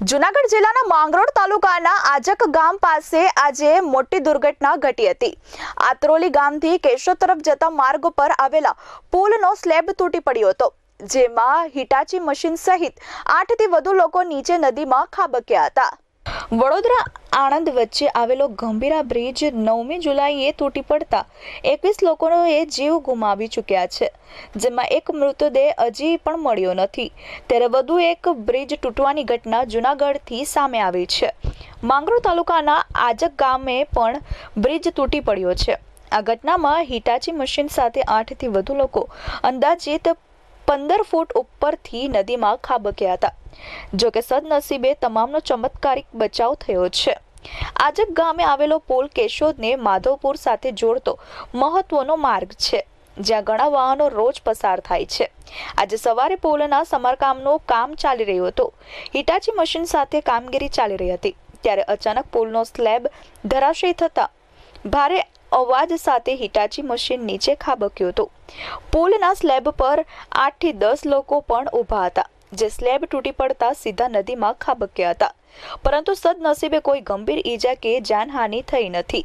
જુનાગઢ જિલ્લાના માંગરોળ તાલુકાના આજક ગામ પાસે આજે મોટી દુર્ઘટના ઘટી હતી. આત્રોલી ગામથી કેશોદ તરફ જતા માર્ગ પર આવેલા પુલનો સ્લેબ તૂટી પડ્યો હતો, જેમાં હિટાચી મશીન સહિત આઠથી વધુ લોકો નીચે નદીમાં ખાબક્યા હતા. વડોદરા આણંદ વચ્ચે આવેલો ગંભીરા બ્રિજ નવમી જુલાઈએ તૂટી પડતા એકવીસ લોકોએ જીવ ગુમાવી ચૂક્યા છે, જેમાં એક મૃતદેહ હજી પણ મળ્યો નથી. ત્યારે વધુ એક બ્રિજ તૂટવાની ઘટના જૂનાગઢથી સામે આવી છે. માંગરોળ તાલુકાના આજક ગામે પણ બ્રિજ તૂટી પડ્યો છે. આ ઘટનામાં હિટાચી મશીન સાથે આઠથી વધુ લોકો અંદાજિત પંદર ફૂટ ઉપરથી નદીમાં ખાબક્યા હતા. જોકે સદનસીબે તમામનો ચમત્કારિક બચાવ થયો છે. આજક ગામે આવેલો પુલ કેશોદને માધવપુર સાથે જોડતો મહત્વનો માર્ગ છે, જ્યાં ઘણા વાહનો રોજ પસાર થાય છે. આજે સવારે પુલના સમારકામનું કામ ચાલી રહ્યું હતું. હિટાચી મશીન સાથે કામગીરી ચાલી રહી હતી, ત્યારે અચાનક પુલનો સ્લેબ ધરાશયી થતા ભારે અવાજ સાથે હિટાચી મશીન નીચે ખાબક્યું હતું. પુલના સ્લેબ પર આઠથી દસ લોકો પણ ઊભા હતા, જે સ્લેબ તૂટી પડતા સીધા નદીમાં ખાબક્યા હતા. પરંતુ સદનસીબે કોઈ ગંભીર ઈજા કે જાનહાનિ થઈ નથી.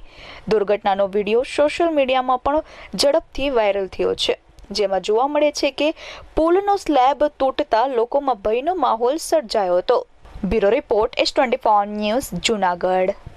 દુર્ઘટનાનો વીડિયો સોશિયલ મીડિયામાં પણ ઝડપથી વાયરલ થયો છે. જેમાં જોવા મળે છે કે પુલનો સ્લેબ તૂટતા લોકોમાં ભયનો માહોલ સર્જાયો હતો. Bureau report S twenty news Junagadh.